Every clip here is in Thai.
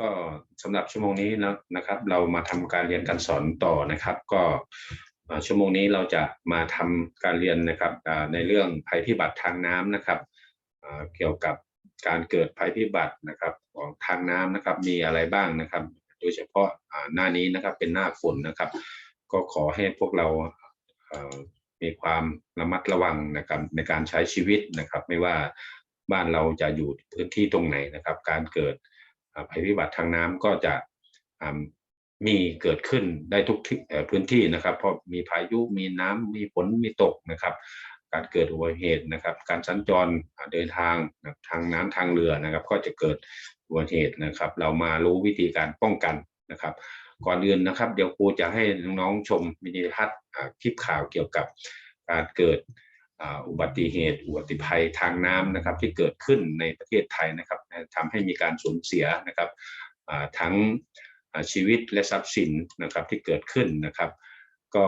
ก็สำหรับชั่วโมงนี้นะนะครับ เรามาทำการเรียนการสอนต่อนะครับ ก็ชั่วโมงนี้เราจะมาทำการเรียนนะครับในเรื่องภัยพิบัติทางน้ำนะครับเกี่ยวกับการเกิดภัยพิบัตินะครับของทางน้ำนะครับมีอะไรบ้างนะครับ โดยเฉพาะหน้านี้นะครับเป็นหน้าฝนนะครับ ก็ขอให้พวกเรามีความระมัดระวังนะครับในการใช้ชีวิตนะครับ ไม่ว่าบ้านเราจะอยู่พื้นที่ตรงไหนนะครับ การเกิด ภัยพิบัติทางน้ำก็จะมีเกิดขึ้นได้ทุกพื้นที่นะครับ เพราะมีพายุมีน้ำมีฝนมีตกนะครับ การเกิดอุบัติเหตุนะครับ การสัญจรเดินทางทางน้ำทางเรือนะครับ ก็จะเกิดอุบัติเหตุนะครับ เรามารู้วิธีการป้องกันนะครับ ก่อนอื่นนะครับ เดี๋ยวครูจะให้น้องๆชมวิดีทัศน์คลิปข่าวเกี่ยวกับการเกิด อุบัติเหตุอุบัติภัยทางน้ำนะครับที่เกิดขึ้นในประเทศไทยนะครับทำให้มีการสูญเสียนะครับทั้งชีวิตและทรัพย์สินนะครับที่เกิดขึ้นนะครับ ก็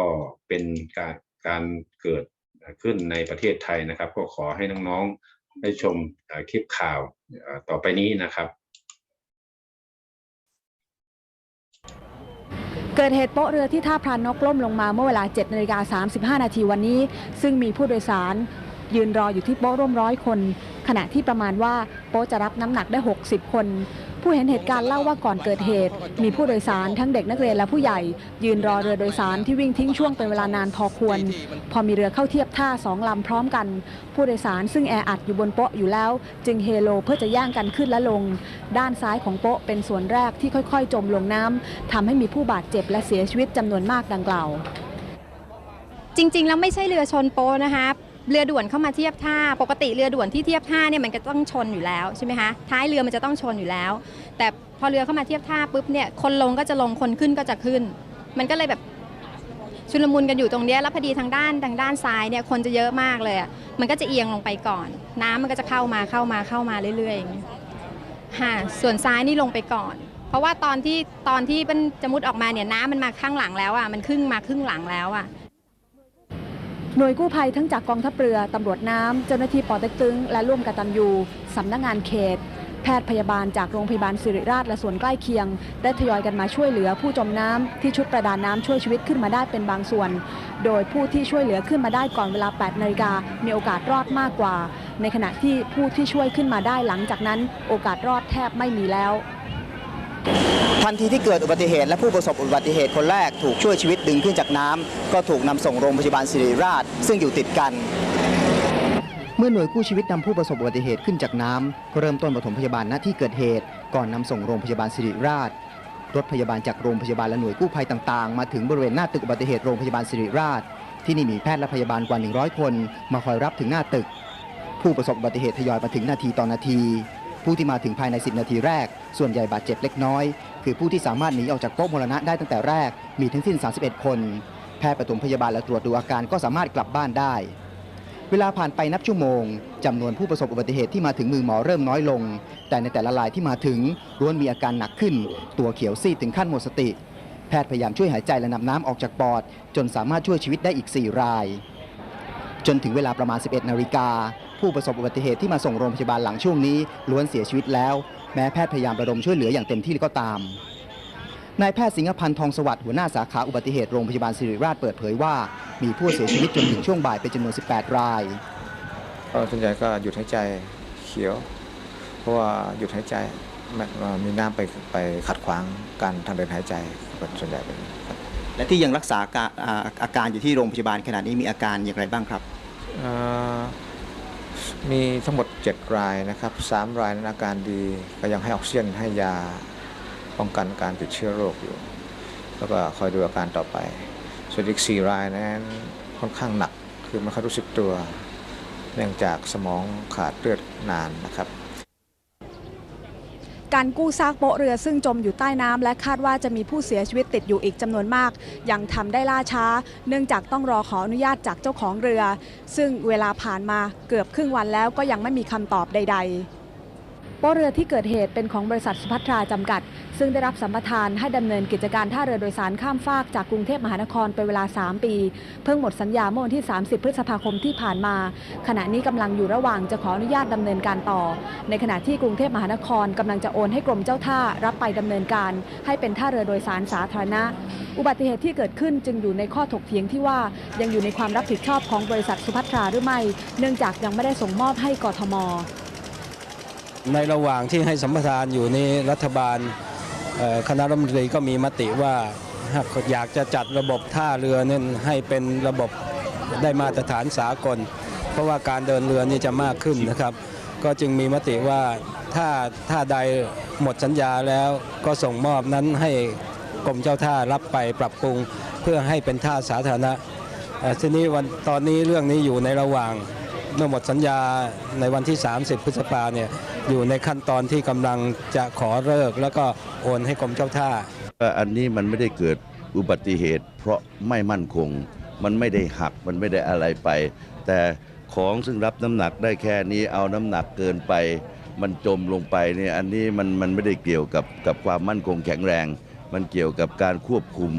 เป็นการการเกิดขึ้นในประเทศไทยนะครับ ก็ขอให้น้องๆได้ชมคลิปข่าวต่อไปนี้นะครับ เกิดเหตุโป๊ะเรือที่ท่าพรานนกล่มลงมาเมื่อเวลา7นาฬิกา35 นาทีวันนี้ ซึ่งมีผู้โดยสารยืนรออยู่ที่โป๊ะร่วมร้อยคน ขณะที่ประมาณว่าโป๊ะจะรับน้ำหนักได้ 60 คน ผู้เห็นเหตุการณ์เล่าว่าก่อนเกิดเหตุ มีผู้โดยสารทั้งเด็กนักเรียนและผู้ใหญ่ ยืนรอเรือโดยสารที่วิ่งทิ้งช่วงเป็นเวลานานพอควร พอมีเรือเข้าเทียบท่าสองลำพร้อมกัน ผู้โดยสารซึ่งแออัดอยู่บนโป๊ะอยู่แล้ว จึงเฮโลเพื่อจะย่างกันขึ้นและลง ด้านซ้ายของโป๊ะเป็นส่วนแรกที่ค่อยๆ จมลงน้ำทำให้มีผู้บาดเจ็บและเสียชีวิตจำนวนมากดังกล่าว จริง ๆ แล้วไม่ใช่เรือชนโป๊ะนะคะ เรือด่วนเข้ามาเทียบท่า ปกติเรือด่วนที่เทียบท่าเนี่ยมันก็ต้องชนอยู่แล้วใช่ไหมคะท้ายเรือมันจะต้องชนอยู่แล้ว แต่พอเรือเข้ามาเทียบท่าปุ๊บเนี่ยคนลงก็จะลงคนขึ้นก็จะขึ้น มันก็เลยแบบชุลมุนกันอยู่ตรงเนี้ยแล้วพอดีทางด้านทางด้านซ้ายเนี่ยคนจะเยอะมากเลยอะมันก็จะเอียงลงไปก่อน น้ำมันก็จะเข้ามาเข้ามาเข้ามาเรื่อยๆอย่างนี้ค่ะส่วนซ้ายนี่ลงไปก่อน เพราะว่าตอนที่ตอนที่มันจะมุดออกมาเนี่ยน้ำมันมาข้างหลังแล้วอะมันครึ่งมาครึ่งหลังแล้วอะ หน่วยกู้ภัยทั้งจากกองทัพเรือ ตำรวจน้ำ เจ้าหน้าที่ปอเต็กตึง และร่วมกตัญญูสำนักงานเขต แพทย์พยาบาลจากโรงพยาบาลสิริราชและส่วนใกล้เคียง ได้ทยอยกันมาช่วยเหลือผู้จมน้ำที่ชุดประดาน้ำช่วยชีวิตขึ้นมาได้เป็นบางส่วน โดยผู้ที่ช่วยเหลือขึ้นมาได้ก่อนเวลา 8 นาฬิกา มีโอกาสรอดมากกว่า ในขณะที่ผู้ที่ช่วยขึ้นมาได้หลังจากนั้น โอกาสรอดแทบไม่มีแล้ว ทันทีที่เกิดอุบัติเหตุและผู้ประสบอุบัติเหตุคนแรกถูกช่วยชีวิตดึงขึ้นจากน้ำก็ถูกนำส่งโรงพยาบาลศิริราช ซึ่งอยู่ติดกัน เมื่อหน่วยกู้ชีวิตนำผู้ประสบอุบัติเหตุขึ้นจากน้ำก็เริ่มต้นปฐมพยาบาลณที่เกิดเหตุ ก่อนนำส่งโรงพยาบาลศิริราช รถพยาบาลจากโรงพยาบาลและหน่วยกู้ภัยต่างๆ มาถึงบริเวณหน้าตึกอุบัติเหตุโรงพยาบาลศิริราช ที่นี่มีแพทย์และพยาบาลกว่า 100 คน มาคอยรับถึงหน้าตึก ผู้ประสบอุบัติเหตุทยอยมาถึงนาทีต่อนาที ผู้ที่มาถึงภายใน 10 นาทีแรก ส่วนใหญ่บาดเจ็บเล็กน้อย คือผู้ที่สามารถหนีออกจากโป๊ะมรณะได้ตั้งแต่แรกมีทั้งสิ้น 31 คน แพทย์ปฐมพยาบาลและตรวจดูอาการก็สามารถกลับบ้านได้ เวลาผ่านไปนับชั่วโมงจำนวนผู้ประสบอุบัติเหตุที่มาถึงมือหมอเริ่มน้อยลง แต่ในแต่ละรายที่มาถึงล้วนมีอาการหนักขึ้น ตัวเขียวซีดถึงขั้นหมดสติ แพทย์พยายามช่วยหายใจและนำน้ำออกจากปอด จนสามารถช่วยชีวิตได้อีก 4 ราย จนถึงเวลาประมาณ 11 นาฬิกาผู้ประสบอุบัติเหตุที่มาส่งโรงพยาบาลหลังช่วงนี้ล้วนเสียชีวิตแล้ว แม้แพทย์พยายามระดมช่วยเหลืออย่างเต็มที่ก็ตามนายแพทย์สิงหพันธ์ทองสวัสดิ์หัวหน้าสาขาอุบัติเหตุโรงพยาบาลศิริราชเปิดเผยว่า มีผู้เสียชีวิตจนถึงช่วงบ่ายเป็นจำนวน 18 รายก็ส่วนใหญ่ก็หยุดหายใจเขียว เพราะว่าหยุดหายใจมันมีน้ำไปไปขัดขวางการทางเดินหายใจเป็นส่วนใหญ่เป็นครับและที่ยังรักษาอาการอ่าอาการอยู่ที่โรงพยาบาลขณะนี้มีอาการอย่างไรบ้างครับเอ่อ มีทั้งหมด 7 รายนะครับ3รายนั้นอาการดีก็ยังให้ออกซิเจนให้ยาป้องกันการติดเชื้อโรคอยู่ แล้วก็คอยดูอาการต่อไป ส่วนอีก 4 รายนั้นค่อนข้างหนักคือไม่ค่อยรู้สึกตัว เนื่องจากสมองขาดเลือดนานนะครับ การกู้ซากโป๊ะเรือซึ่งจมอยู่ใต้น้ำและคาดว่าจะมีผู้เสียชีวิตติดอยู่อีกจำนวนมาก ยังทำได้ล่าช้า เนื่องจากต้องรอขออนุญาตจากเจ้าของเรือ ซึ่งเวลาผ่านมาเกือบครึ่งวันแล้วก็ยังไม่มีคำตอบใด ๆ โป๊ะเรือที่เกิดเหตุเป็นของบริษัทสุภัทราจำกัด ซึ่งได้รับสัมปทานให้ดำเนินกิจการท่าเรือโดยสารข้ามฟากจากกรุงเทพมหานครเป็นเวลา 3 ปี เพิ่งหมดสัญญาเมื่อวันที่ 30 พฤษภาคมที่ผ่านมา ขณะนี้กำลังอยู่ระหว่างจะขออนุญาตดำเนินการต่อ ในขณะที่กรุงเทพมหานครกำลังจะโอนให้กรมเจ้าท่ารับไปดำเนินการ ให้เป็นท่าเรือโดยสารสาธารณะ อุบัติเหตุที่เกิดขึ้นจึงอยู่ในข้อถกเถียงที่ว่ายังอยู่ในความรับผิดชอบของบริษัทสุภัทราหรือไม่ เนื่องจากยังไม่ได้ส่งมอบให้กทม ในระหว่างที่ให้สัมปทานอยู่นี้รัฐบาลคณะรัฐมนตรีก็มีมติว่าหากอยากจะจัดระบบท่าเรือนั้นให้เป็นระบบได้มาตรฐานสากล เพราะว่าการเดินเรือนี่จะมากขึ้นนะครับ ก็จึงมีมติว่าถ้าท่าใดหมดสัญญาแล้วก็ส่งมอบนั้นให้กรมเจ้าท่ารับไปปรับปรุงเพื่อให้เป็นท่าสาธารณะทีนี้วันตอนนี้เรื่องนี้อยู่ในระหว่าง เมื่อหมดสัญญาในวันที่ 30 พฤษภาเนี่ยอยู่ในขั้นตอนที่กำลังจะขอเลิกแล้วก็โอนให้กรมเจ้าท่า อันนี้มันไม่ได้เกิดอุบัติเหตุ เพราะไม่มั่นคง มันไม่ได้หักมันไม่ได้อะไรไป แต่ของซึ่งรับน้ำหนักได้แค่นี้เอาน้ำหนักเกินไป มันจมลงไปเนี่ยอันนี้มันมันไม่ได้เกี่ยวกับกับความมั่นคงแข็งแรง มันเกี่ยวกับการควบคุม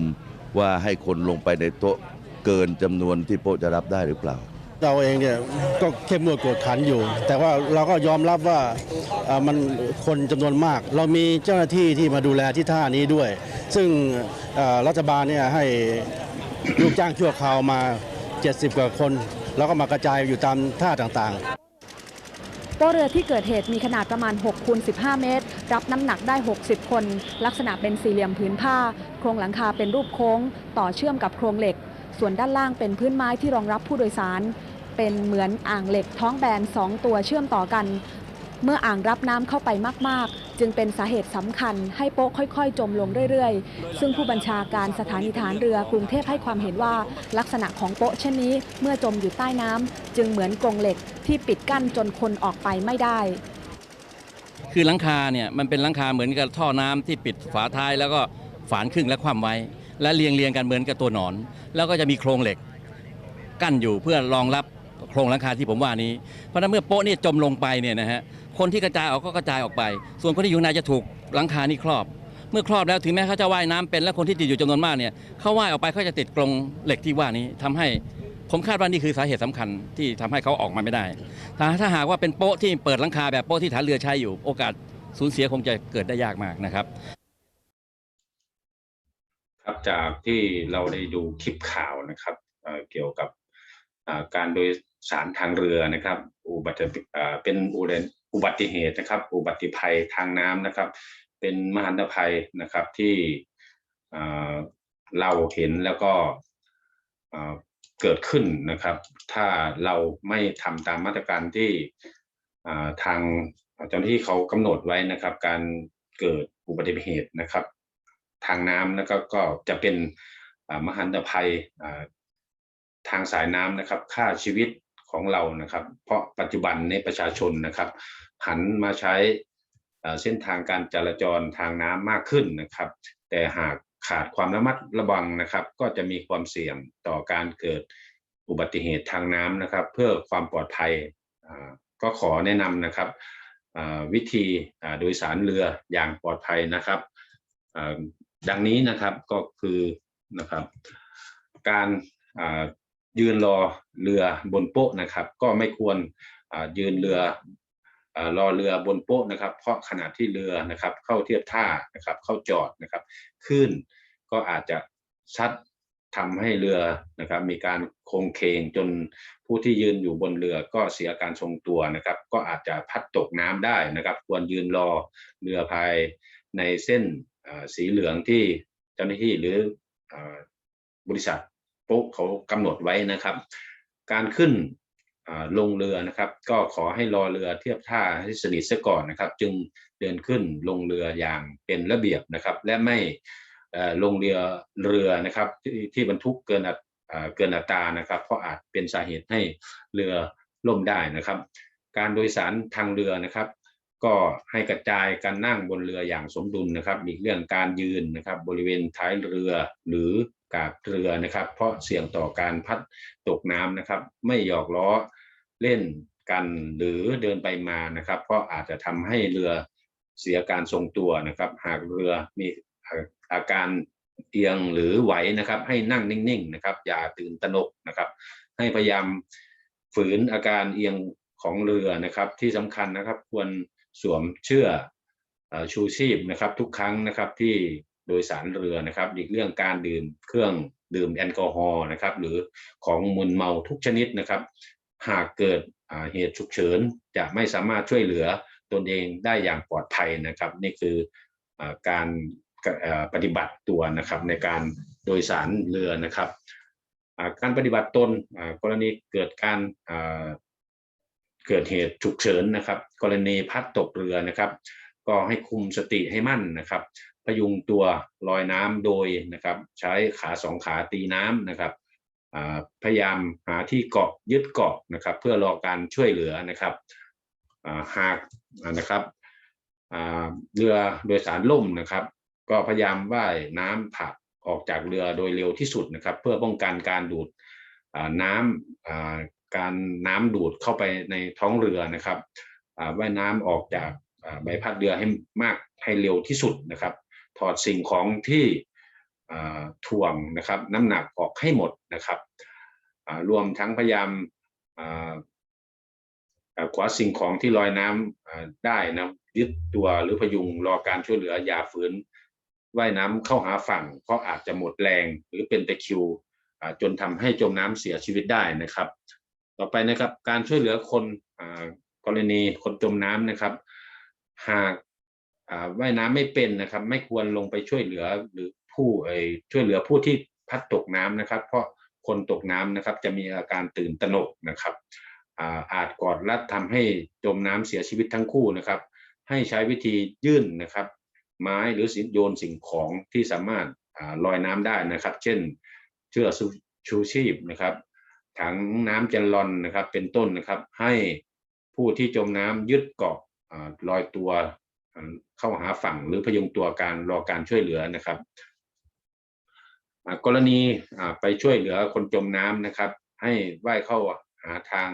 ว่าให้คนลงไปในโต๊ะเกินจำนวนที่โป๊ะจะรับได้หรือเปล่า เราเองเนี่ยก็เข้มงวดกวดขันอยู่ แต่ว่าเราก็ยอมรับว่ามันคนจำนวนมาก เรามีเจ้าหน้าที่ที่มาดูแลที่ท่านี้ด้วย ซึ่งรัฐบาลเนี่ยให้ลูกจ้างชั่วคราวมา 70 กว่าคน แล้วก็มากระจายอยู่ตามท่าต่างๆโป๊เรือที่เกิดเหตุมีขนาดประมาณ6คูณ15 เมตร รับน้ำหนักได้ 60 คน ลักษณะเป็นสี่เหลี่ยมผืนผ้า โครงหลังคาเป็นรูปโค้ง ต่อเชื่อมกับโครงเหล็ก ส่วนด้านล่างเป็นพื้นไม้ที่รองรับผู้โดยสาร เป็นเหมือนอ่างเหล็กท้องแบน 2 ตัวเชื่อมต่อกัน เมื่ออ่างรับน้ำเข้าไปมาก ๆ จึงเป็นสาเหตุสำคัญให้โป๊ะค่อย ๆ จมลงเรื่อย ๆ ซึ่งผู้บัญชาการสถานีฐานเรือกรุงเทพให้ความเห็นว่าลักษณะของโป๊ะเช่นนี้เมื่อจมอยู่ใต้น้ำจึงเหมือนกรงเหล็กที่ปิดกั้นจนคนออกไปไม่ได้คือหลังคาเนี่ยมันเป็นหลังคาเหมือนกับท่อน้ำที่ปิดฝาท้ายแล้วก็ฝานครึ่งและคว่ำไว้ และเรียงเรียงกันเหมือนกับตัวหนอน แล้วก็จะมีโครงเหล็ก กั้นอยู่เพื่อรองรับ โครงหลังคาที่ผมว่านี้ เพราะนั้นเมื่อโป๊ะนี่จมลงไปเนี่ยนะฮะคนที่กระจายออกก็กระจายออกไป ส่วนคนที่อยู่ในจะถูกหลังคานี่ครอบ เมื่อครอบแล้วถึงแม้เขาจะว่ายน้ำเป็นและคนที่ติดอยู่จำนวนมากเนี่ยเขาว่ายออกไปเขาจะติดกรงเหล็กที่ว่านี้ทำให้ผมคาดว่านี่คือสาเหตุสำคัญที่ทำให้เขาออกมาไม่ได้ ถ้าถ้าหากว่าเป็นโป๊ะที่เปิดหลังคาแบบโป๊ะที่ฐานเรือใช้อยู่โอกาสสูญเสียคงจะเกิดได้ยากมากนะครับครับจากที่เราได้ดูคลิปข่าวนะครับเเกี่ยวกับการโดย สารทางเรือนะครับ อุบัติเป็นอุบัติอุบัติเหตุนะครับ อุบัติภัยทางน้ำนะครับ เป็นมหันตภัยนะครับที่เราเห็นแล้วก็เกิดขึ้นนะครับ ถ้าเราไม่ทำตามมาตรการที่ทางเจ้าหน้าที่เขากำหนดไว้นะครับ การเกิดอุบัติเหตุนะครับ ทางน้ำนะครับก็จะเป็นมหันตภัยทางสายน้ำนะครับ ค่าชีวิต ของเรานะครับ เพราะปัจจุบันในประชาชนนะครับ หันมาใช้เส้นทางการจราจรทางน้ำมากขึ้นนะครับ แต่หากขาดความระมัดระวังนะครับ ก็จะมีความเสี่ยงต่อการเกิดอุบัติเหตุทางน้ำนะครับ เพื่อความปลอดภัยก็ขอแนะนำนะครับวิธีโดยสารเรืออย่างปลอดภัยนะครับดังนี้นะครับก็คือนะครับการ ยืนรอเรือบนโป๊ะนะครับ ก็ไม่ควรยืนเรือรอเรือบนโป๊ะนะครับ เพราะขณะที่เรือนะครับ เข้าเทียบท่านะครับ เข้าจอดนะครับขึ้นก็อาจจะซัดทำให้เรือนะครับ มีการโครงเคงจนผู้ที่ยืนอยู่บนเรือก็เสียการทรงตัวนะครับ ก็อาจจะพัดตกน้ำได้นะครับ ควรยืนรอเรือภายในเส้นสีเหลืองที่เจ้าหน้าที่หรือบริษัท ป๊เขากำหนดไว้นะครับ การขึ้นลงเรือนะครับ ก็ขอให้รอเรือเทียบท่าให้สนิทซะก่อนนะครับ จึงเดินขึ้นลงเรืออย่างเป็นระเบียบนะครับ และไม่ลงเรือเรือนะครับที่บรรทุกเกินอัตอ่าเกินอัตรานะครับ เพราะอาจเป็นสาเหตุให้เรือล่มได้นะครับ การโดยสารทางเรือนะครับ ก็ให้กระจายการนั่งบนเรืออย่างสมดุลนะครับ มีเรื่องการยืนนะครับ บริเวณท้ายเรือหรือ กาบเรือนะครับ เพราะเสี่ยงต่อการพัดตกน้ำนะครับ ไม่หยอกล้อเล่นกันหรือเดินไปมานะครับ เพราะอาจจะทำให้เรือเสียการทรงตัวนะครับ หากเรือมีอาการเอียงหรือไหวนะครับ ให้นั่งนิ่งๆนะครับ อย่าตื่นตระหนกนะครับ ให้พยายามฝืนอาการเอียงของเรือนะครับ ที่สำคัญนะครับควรสวมเชือกเอ่อชูชีพนะครับ ทุกครั้งนะครับที่ โดยสารเรือนะครับอีกเรื่องการดื่มเครื่องดื่มแอลกอฮอล์นะครับหรือของมึนเมาทุกชนิดนะครับ หากเกิดเหตุฉุกเฉินจะไม่สามารถช่วยเหลือตนเองได้อย่างปลอดภัยนะครับ นี่คืออการปฏิบัติตัวนะครับในการโดยสารเรือนะครับการปฏิบัติตนกรณีเกิดการเกิดเหตุฉุกเฉินนะครับ กรณีพัดตกเรือนะครับ ก็ให้คุมสติให้มั่นนะครับ พยุงตัวลอยน้ำโดยนะครับ ใช้ขาสองขาตีน้ำนะครับพยายามหาที่เกาะยึดเกาะนะครับ เพื่อรอการช่วยเหลือนะครับหากนะครับเรือโดยสารล่มนะครับ ก็พยายามว่ายน้ำผักออกจากเรือโดยเร็วที่สุดนะครับ เพื่อป้องกันการดูดน้ำอ่าการน้ำดูดเข้าไปในท้องเรือนะครับว่ายน้ำออกจากใบพัดเรือให้มากให้เร็วที่สุดนะครับ ถอดสิ่งของที่ถ่วงนะครับน้ำหนักออกให้หมดนะครับรวมทั้งพยายามอ่าอ่ากวาสิ่งของที่ลอยน้ำอ่าได้นะยึดตัวหรือพยุงรอการช่วยเหลืออย่าฝืนว่ายน้ำเข้าหาฝั่งเพราะอาจจะหมดแรง หรือเป็นตะคิวจนทำให้จมน้ำเสียชีวิตได้นะครับ ต่อไปนะครับการช่วยเหลือคนอกรณีคนจมน้ำนะครับ หาก ว่ายน้ำไม่เป็นนะครับ ไม่ควรลงไปช่วยเหลือหรือผู้เอ่ยช่วยเหลือผู้ที่พัดตกน้ำนะครับ เพราะคนตกน้ำนะครับ จะมีอาการตื่นตระหนกนะครับอาอาจกอดรัดทำให้จมน้ำเสียชีวิตทั้งคู่นะครับ ให้ใช้วิธียื่นนะครับ ไม้หรือสิโยนสิ่งของที่สามารถอลอยน้ำได้นะครับ เช่นเชือกชูชีพนะครับถังน้ำแกลลอนนะครับ เป็นต้นนะครับ ให้ผู้ที่จมน้ำยึดเกาะลอยตัว เข้าหาฝั่งหรือพยุงตัวการรอการช่วยเหลือนะครับ กรณีไปช่วยเหลือคนจมน้ำนะครับ ให้ว่ายเข้าหาทาง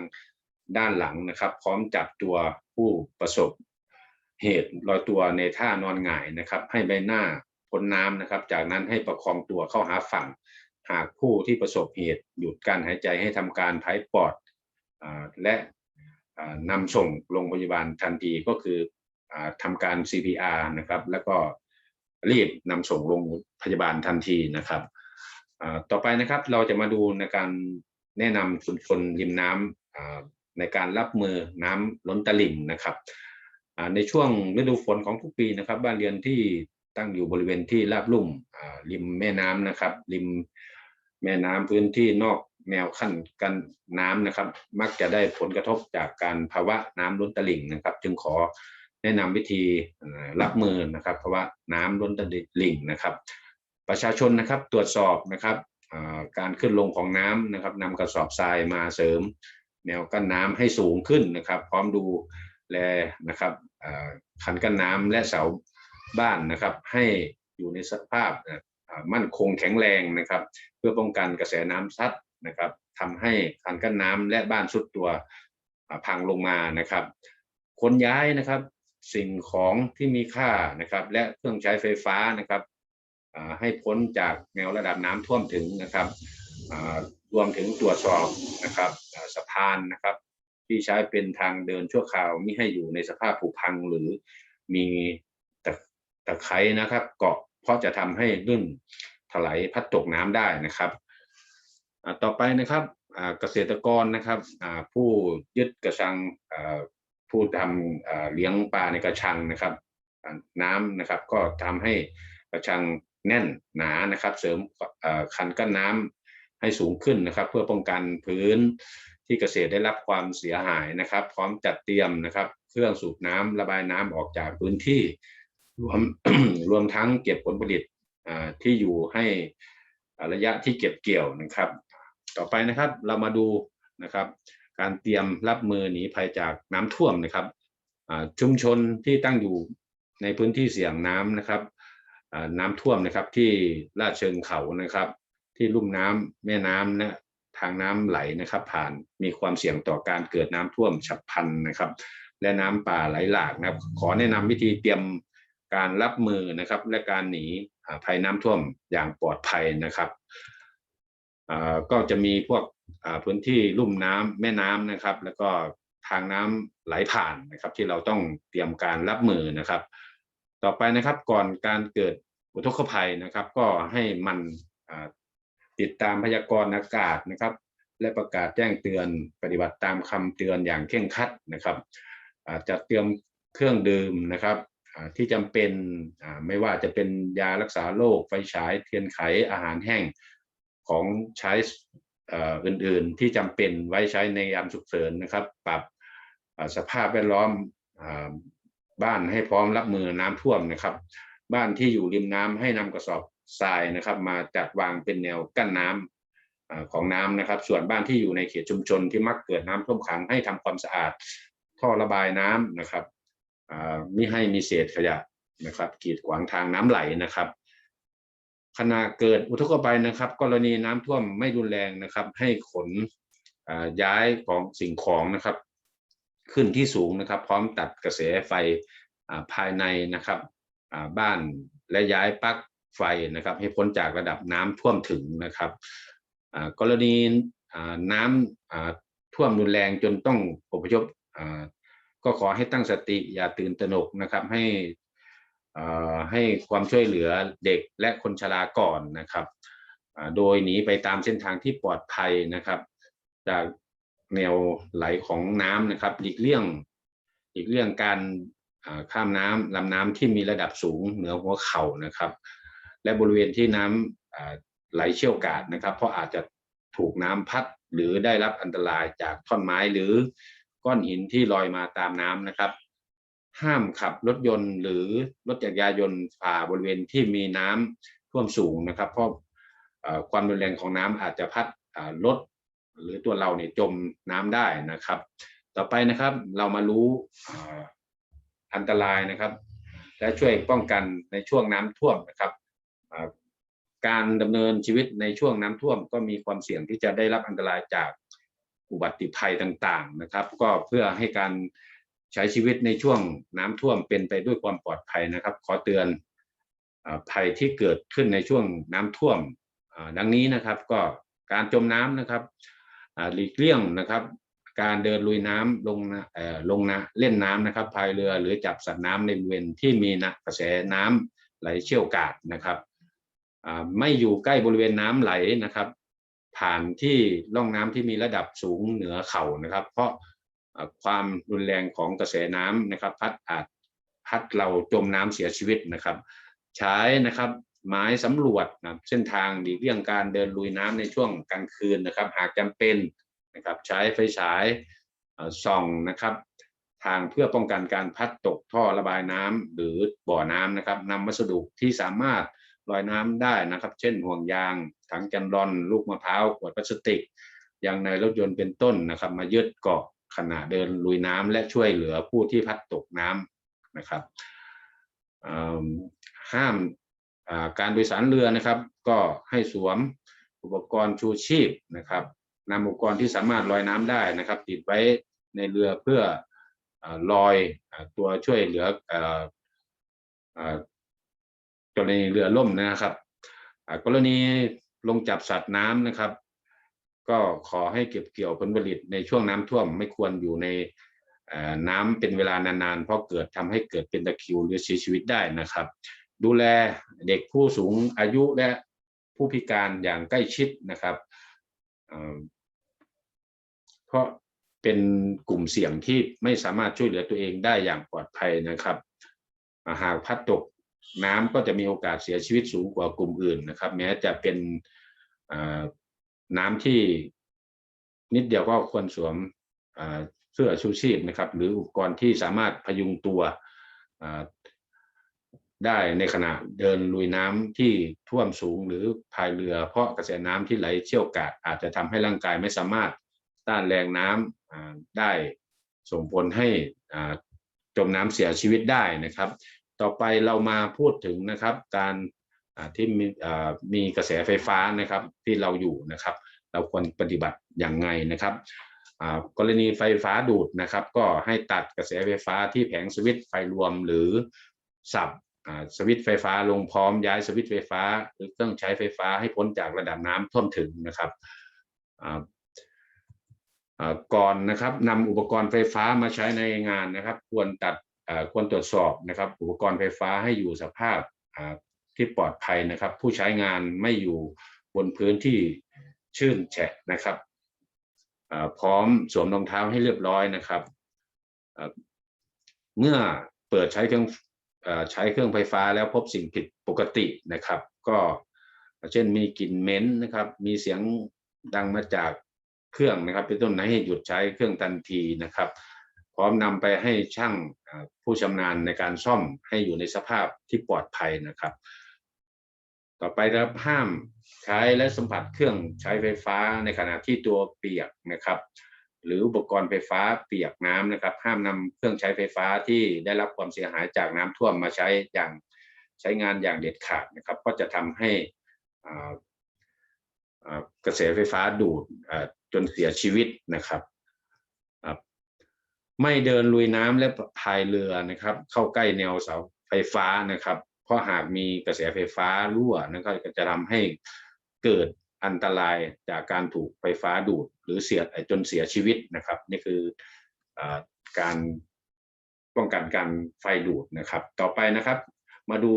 ด้านหลังนะครับ พร้อมจับตัวผู้ประสบเหตุลอยตัวในท่านอนหงายนะครับ ให้ใบหน้าพ้นน้ำนะครับ จากนั้นให้ประคองตัวเข้าหาฝั่ง หากผู้ที่ประสบเหตุหยุดการหายใจให้ทำการพายปอดอและอ่านำส่งโรงพยาบาลทันทีก็คือ ทำการ CPR นะครับ แล้วก็รีบนำส่งโรงพยาบาลทันทีนะครับ ต่อไปนะครับเราจะมาดูในการแนะนำชุมชนริมน้ำอ่าในการรับมือน้ำล้นตลิ่งนะครับในช่วงฤดูฝนของทุกปีนะครับ บ้านเรือนที่ตั้งอยู่บริเวณที่ราบลุ่มริมแม่น้ำนะครับ ริมแม่น้ำพื้นที่นอกแนวขั้นกันน้ำนะครับ มักจะได้ผลกระทบจากการภาวะน้ำล้นตลิ่งนะครับ จึงขอ แนะนำวิธีรับมือนะครับภาวะน้ำล้นตลิ่งนะครับ ประชาชนนะครับตรวจสอบนะครับการขึ้นลงของน้ำนะครับนำกระสอบทรายมาเสริม แนวกั้นน้ำให้สูงขึ้นนะครับ พร้อมดูแลนะครับคันกั้นน้ำและเสาบ้านนะครับ ให้อยู่ในสภาพมั่นคงแข็งแรงนะครับ เพื่อป้องกันกระแสน้ำซัดนะครับทำให้คันกั้นน้ำและบ้านสุดตัวพังลงมานะครับขนย้ายนะครับ สิ่งของที่มีค่านะครับ และเครื่องใช้ไฟฟ้านะครับให้พ้นจากแนวระดับน้ำท่วมถึงนะครับรวมถึงตรวจสอบนะครับสะพานนะครับ ที่ใช้เป็นทางเดินชั่วคราวไม่ให้อยู่ในสภาพผุพังหรือมีตะตะไคร้นะครับ เกาะเพราะจะทำให้ลื่นถลายพัดตกน้ำได้นะครับต่อไปนะครับเกษตรกรนะครับผู้ยึดกระชังอ ผู้ทำเลี้ยงปลาในกระชังนะครับ น้ำนะครับก็ทำให้กระชังแน่นหนานะครับ เสริมคันกั้นน้ำให้สูงขึ้นนะครับ เพื่อป้องกันพื้นที่เกษตรได้รับความเสียหายนะครับ พร้อมจัดเตรียมนะครับ เครื่องสูบน้ำระบายน้ำออกจากพื้นที่ รวมรวมทั้งเก็บผลผลิตที่อยู่ให้ระยะที่เก็บเกี่ยวนะครับ ต่อไปนะครับเรามาดูนะครับ การเตรียมรับมือหนีภัยจากน้ำท่วมนะครับชุมชนที่ตั้งอยู่ในพื้นที่เสี่ยงน้ำนะครับน้ำท่วมนะครับที่ลาดเชิงเขานะครับ ที่ลุ่มน้ำแม่น้ำนะทางน้ำไหลนะครับ ผ่านมีความเสี่ยงต่อการเกิดน้ำท่วมฉับพลันนะครับ และน้ำป่าไหลหลากนะครับ ขอแนะนำวิธีเตรียมการรับมือนะครับ และการหนีภัยน้ำท่วมอย่างปลอดภัยนะครับก็จะมีพวก พื้นที่ลุ่มน้ำแม่น้ำนะครับ แล้วก็ทางน้ำไหลผ่านนะครับ ที่เราต้องเตรียมการรับมือนะครับ ต่อไปนะครับก่อนการเกิดอุทกภัยนะครับ ก็ให้มันติดตามพยากรณ์อากาศนะครับ และประกาศแจ้งเตือนปฏิบัติตามคำเตือนอย่างเคร่งครัดนะครับจัดเตรียมเครื่องดื่มนะครับที่จำเป็นไม่ว่าจะเป็นยารักษาโรคไฟฉายเทียนไขอาหารแห้งของใช้ อื่นๆที่จำเป็นไว้ใช้ในยามฉุกเฉินนะครับ ปรับสภาพแวดล้อมบ้านให้พร้อมรับมือน้ำท่วมนะครับ บ้านที่อยู่ริมน้ำให้นำกระสอบทรายนะครับ มาจัดวางเป็นแนวกั้นน้ำอ่าของน้ำนะครับ ส่วนบ้านที่อยู่ในเขตชุมชนที่มักเกิดน้ำท่วมขังให้ทำความสะอาดท่อระบายน้ำนะครับอ่ามิให้มีเศษขยะนะครับ กีดขวางทางน้ำไหลนะครับ ขณะเกิดอุทกภัยนะครับ กรณีน้ำท่วมไม่รุนแรงนะครับ ให้ขนย้ายของสิ่งของนะครับ ขึ้นที่สูงนะครับ พร้อมตัดกระแสไฟภายในนะครับบ้านและย้ายปลั๊กไฟนะครับ ให้พ้นจากระดับน้ำท่วมถึงนะครับกรณีน้ำอ่าท่วมรุนแรงจนต้องอพยพก็ขอให้ตั้งสติอย่าตื่นตระหนกนะครับ ให้ ให้ความช่วยเหลือเด็กและคนชราก่อนนะครับ โดยหนีไปตามเส้นทางที่ปลอดภัยนะครับ จากแนวไหลของน้ำนะครับหลีกเลี่ยงหลีกเลี่ยงการข้ามน้ำลำน้ำที่มีระดับสูงเหนือหัวเข่านะครับ และบริเวณที่น้ำไหลเชี่ยวกราดนะครับ เพราะอาจจะถูกน้ำพัดหรือได้รับอันตรายจากท่อนไม้หรือก้อนหินที่ลอยมาตามน้ำนะครับ ห้ามขับรถยนต์ หรือรถจักรยานยนต์ฝ่าบริเวณที่มีน้ำท่วมสูงนะครับ เพราะความรุนแรงของน้ำอาจจะพัดรถหรือตัวเราเนี่ยจมน้ำได้นะครับ ต่อไปนะครับเรามารู้อ,อันตรายนะครับ และช่วยป้องกันในช่วงน้ำท่วมนะครับการดำเนินชีวิตในช่วงน้ำท่วม ก็มีความเสี่ยงที่จะได้รับอันตรายจากอุบัติภัยต่างๆนะครับ ก็เพื่อให้การ ใช้ชีวิตในช่วงน้ำท่วมเป็นไปด้วยความปลอดภัยนะครับ ขอเตือนอภัยที่เกิดขึ้นในช่วงน้ำท่วมดังนี้นะครับก็การจมน้ำนะครับหลีกเลี่ยงนะครับ การเดินลุยน้ำลงนะลงนะเล่นน้ำนะครับพายเรือหรือจับสัตว์น้ำในบริเวณที่มีนะกระแสน้ำไหลเชี่ยวกราดนะครับไม่อยู่ใกล้บริเวณน้ำไหลนะครับ ผ่านที่ร่องน้ำที่มีระดับสูงเหนือเข่านะครับ เพราะ ความรุนแรงของกระแสน้ำนะครับ พัดอาจพัดเราจมน้ำเสียชีวิตนะครับ ใช้นะครับไม้สำรวจนะเส้นทางหลีกเลี่ยงการเดินลุยน้ำในช่วงกลางคืนนะครับ หากจำเป็นนะครับใช้ไฟฉายส่องนะครับ ทางเพื่อป้องกันการพัดตกท่อระบายน้ำหรือบ่อน้ำนะครับนำวัสดุที่สามารถลอยน้ำได้นะครับ เช่นห่วงยางถังแกนรอน ลูกมะพร้าวขวดพลาสติกยางในรถยนต์เป็นต้นนะครับ มายึดเกาะ ขณะเดินลุยน้ำและช่วยเหลือผู้ที่พัดตกน้ำนะครับห้ามการโดยสารเรือนะครับก็ให้สวมอุปกรณ์ชูชีพนะครับนำอุปกรณ์ที่สามารถลอยน้ำได้นะครับ ติดไว้ในเรือเพื่ออลอยอตัวช่วยเหลือกรณีเรือล่มนะครับ กรณีลงจับสัตว์น้ำนะครับ ก็ขอให้เก็บเกี่ยวผลผลิตในช่วงน้ำท่วมไม่ควรอยู่ในน้ำเป็นเวลานานๆ เพราะเกิดทำให้เกิดเป็นตะคริวหรือเสียชีวิตได้นะครับ ดูแลเด็กผู้สูงอายุและผู้พิการอย่างใกล้ชิดนะครับเพราะเป็นกลุ่มเสี่ยงที่ไม่สามารถช่วยเหลือตัวเองได้อย่างปลอดภัยนะครับอาหากพัดตกน้ำก็จะมีโอกาสเสียชีวิตสูงกว่ากลุ่มอื่นนะครับ แม้จะเป็น น้ำที่นิดเดียวก็ควรสวมเสื้อชูชีพนะครับ หรืออุปกรณ์ที่สามารถพยุงตัวได้ในขณะเดินลุยน้ำที่ท่วมสูงหรือพายเรือ เพราะกระแสน้ำที่ไหลเชี่ยวกราดอาจจะทำให้ร่างกายไม่สามารถต้านแรงน้ำอ่าได้ส่งผลให้จมน้ำเสียชีวิตได้นะครับ ต่อไปเรามาพูดถึงนะครับ การ ที่มีอ่ามีกระแสไฟฟ้านะครับที่เราอยู่นะครับ เราควรปฏิบัติอย่างไงนะครับอ่ากรณีไฟฟ้าดูดนะครับ ก็ให้ตัดกระแสไฟฟ้าที่แผงสวิตช์ไฟรวมหรือสับอ่าสวิตช์ไฟฟ้าลงพร้อมย้ายสวิตช์ไฟฟ้า หรือเครื่องใช้ไฟฟ้าให้พ้นจากระดับน้ำท่วมถึงนะครับอ่าอ่าก่อนนะครับนำอุปกรณ์ไฟฟ้ามาใช้ในงานนะครับ ควรตัดอ่าควรตรวจสอบนะครับ อุปกรณ์ไฟฟ้าให้อยู่สภาพอ่า ที่ปลอดภัยนะครับ ผู้ใช้งานไม่อยู่บนพื้นที่ชื้นแฉะนะครับพร้อมสวมรองเท้าให้เรียบร้อยนะครับ เมื่อเปิดใช้เครื่องอใช้เครื่องไฟฟ้าแล้วพบสิ่งผิดปกตินะครับ ก็เช่นมีกลิ่นเหม็นนะครับ มีเสียงดังมาจากเครื่องนะครับ เป็นต้นให้หยุดใช้เครื่องทันทีนะครับ พร้อมนำไปให้ช่างผู้ชำนาญในการซ่อมให้อยู่ในสภาพที่ปลอดภัยนะครับ ต่อไปนะครับห้ามใช้และสัมผัสเครื่องใช้ไฟฟ้าในขณะที่ตัวเปียกนะครับ หรืออุปกรณ์ไฟฟ้าเปียกน้ำนะครับ ห้ามนำเครื่องใช้ไฟฟ้าที่ได้รับความเสียหายจากน้ำท่วมมาใช้อย่างใช้งานอย่างเด็ดขาดนะครับ ก็จะทำให้กระแสไฟฟ้าดูดจนเสียชีวิตนะครับ ไม่เดินลุยน้ำและพายเรือนะครับ เข้าใกล้แนวเสาไฟฟ้านะครับ เพราะหากมีกระแสไฟฟ้ารั่วนะครับก็จะทำให้เกิดอันตรายจากการถูกไฟฟ้าดูด หรือเสียจนเสียชีวิตนะครับ นี่คืออการป้องกันการไฟดูดนะครับ ต่อไปนะครับ มาดู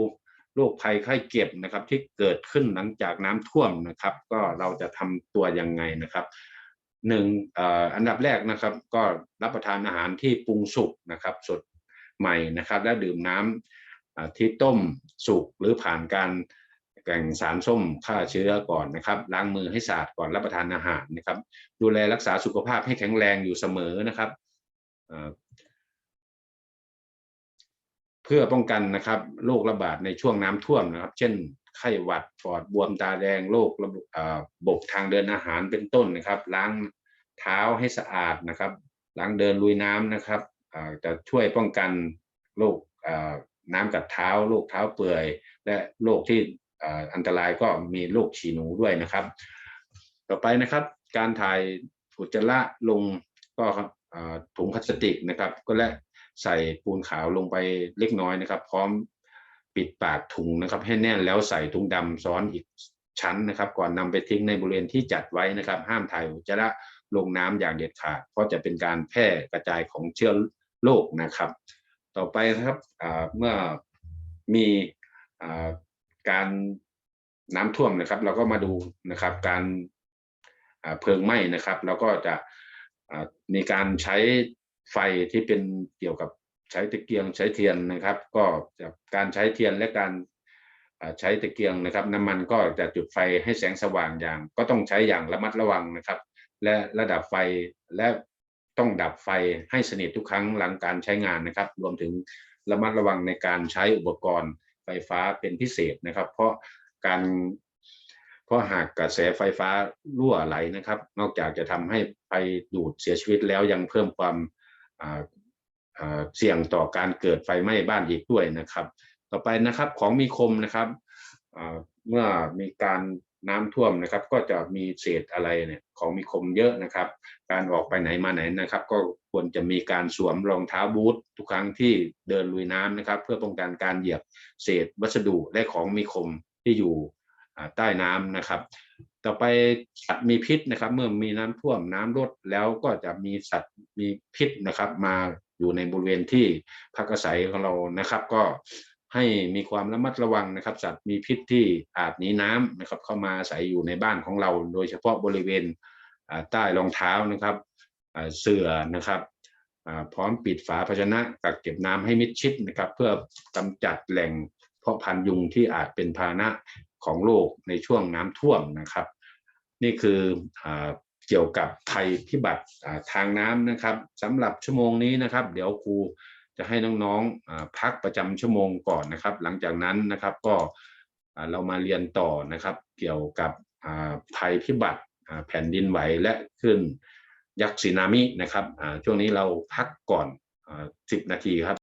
โรคภัยไข้เจ็บนะครับ ที่เกิดขึ้นหลังจากน้ำท่วมนะครับ ก็เราจะทำตัวยังไงนะครับหนึ่งอ,อันดับแรกนะครับ ก็รับประทานอาหารที่ปรุงสุกนะครับ สดใหม่นะครับ และดื่มน้ำอ่า ที่ต้มสุกหรือผ่านการแก่งสารส้มฆ่าเชื้อก่อนนะครับ ล้างมือให้สะอาดก่อนรับประทานอาหารนะครับ ดูแลรักษาสุขภาพให้แข็งแรงอยู่เสมอนะครับเพื่อป้องกันนะครับโรคระบาดในช่วงน้ำท่วมนะครับ เช่นไข้หวัดปอดบวมตาแดงโรคระบบบทางเดินอาหารเป็นต้นนะครับ ล้างเท้าให้สะอาดนะครับ ล้างเดินลุยน้ำนะครับจะช่วยป้องกันโรค น้ำกัดเท้าโรคเท้าเปื่อย และโรคที่อันตรายก็มีโรคฉี่หนูด้วยนะครับ ต่อไปนะครับ การถ่ายอุจจาระลงก็ถุงพลาสติกนะครับ ก็และใส่ปูนขาวลงไปเล็กน้อยนะครับ พร้อมปิดปากถุงนะครับ ให้แน่นแล้วใส่ถุงดำซ้อนอีกชั้นนะครับ ก่อนนำไปทิ้งในบริเวณที่จัดไว้นะครับ ห้ามถ่ายอุจจาระลงน้ำอย่างเด็ดขาด เพราะจะเป็นการแพร่กระจายของเชื้อโรคนะครับ ต่อไปนะครับเมื่อมีอการน้ำท่วมนะครับ เราก็มาดูนะครับ การเพลิงไหม้นะครับ เราก็จะมีการใช้ไฟที่เป็นเกี่ยวกับใช้ตะเกียงใช้เทียนนะครับ ก็จะการใช้เทียนและการใช้ตะเกียงนะครับ น้ำมันก็จะจุดไฟให้แสงสว่างอย่าง ก็ต้องใช้อย่างระมัดระวังนะครับ และระดับไฟและ ต้องดับไฟให้สนิททุกครั้งหลังการใช้งานนะครับ รวมถึงระมัดระวังในการใช้อุปกรณ์ไฟฟ้าเป็นพิเศษนะครับ เพราะการเพราะหากกระแสไฟฟ้ารั่วไหลนะครับ นอกจากจะทำให้ไฟดูดเสียชีวิตแล้วยังเพิ่มความเสี่ยงต่อการเกิดไฟไหม้บ้านอีกด้วยนะครับ ต่อไปนะครับของมีคมนะครับเมื่อมีการ น้ำท่วมนะครับ ก็จะมีเศษอะไรเนี่ยของมีคมเยอะนะครับ การออกไปไหนมาไหนนะครับ ก็ควรจะมีการสวมรองเท้าบูททุกครั้งที่เดินลุยน้ำนะครับ เพื่อป้องกันการเหยียบเศษวัสดุและของมีคมที่อยู่ใต้น้ำนะครับ ต่อไปสัตว์มีพิษนะครับ เมื่อมีน้ำท่วมน้ำลดแล้วก็จะมีสัตว์มีพิษนะครับ มาอยู่ในบริเวณที่พักอาศัยของเรานะครับ ก็ ให้มีความระมัดระวังนะครับ สัตว์มีพิษที่อาจหนีน้ำนะครับ เข้ามาอาศัยอยู่ในบ้านของเรา โดยเฉพาะบริเวณใต้รองเท้านะครับเสื่อนะครับพร้อมปิดฝาภาชนะกักเก็บน้ำให้มิดชิดนะครับ เพื่อกำจัดแหล่งเพาะพันธุ์ยุงที่อาจเป็นพาหนะของโลกในช่วงน้ำท่วมนะครับ นี่คืออเกี่ยวกับภัยพิบัติทางน้ำนะครับสำหรับชั่วโมงนี้นะครับ เดี๋ยวครู จะให้น้องๆพักประจำชั่วโมงก่อนนะครับ หลังจากนั้นนะครับก็เรามาเรียนต่อนะครับ เกี่ยวกับภัยพิบัติแผ่นดินไหวและคลื่นยักษ์สึนามินะครับช่วงนี้เราพักก่อน 10 นาทีครับ